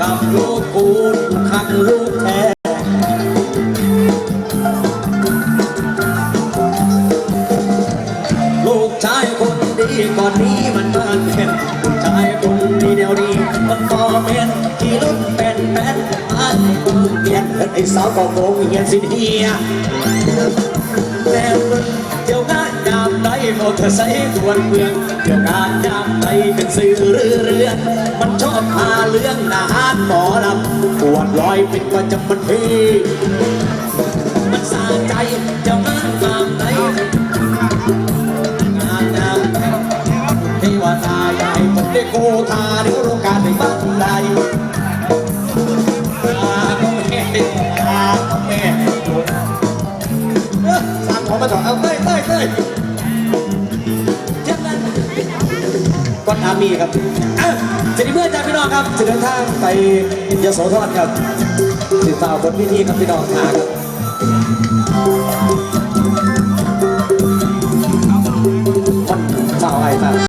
กับลูกกูขันลูกแท้ลูกชายคนดีก่อนนี้มันบ้าเป็นลูกชายคนดีเดียวดีมันพอเป็นที่รถเป็นแป้นบ้านกูเรียนไอ้สาวก็โกงเฮียนสิเฮียแล้วมันเที่ยว เตอร์ไซค์ทวนเมืองเที่ยวงานยามใดเป็นสื่อเรือเรือนมันชอบพาเรื่องนาหารหมอลำปวดลอยเป็นประจำมันทีมันสาใจเจ้างานตามใดงานน้ำเทวดาใหญ่ผมได้โกธาเดี๋ยวโรงการในบ้านใดตาก็แม่ตาก็แม่เอ้อสั่งของมาถอเอาเต้ยเต้ยเต้ย วัดอามีครับอะเจดีเมื่อจาพี่น้องครับจะเดินทางไปยโสธรครับติดตามบนพิธีครับพี่น้องหาครับมันเจ้าไอ้ตา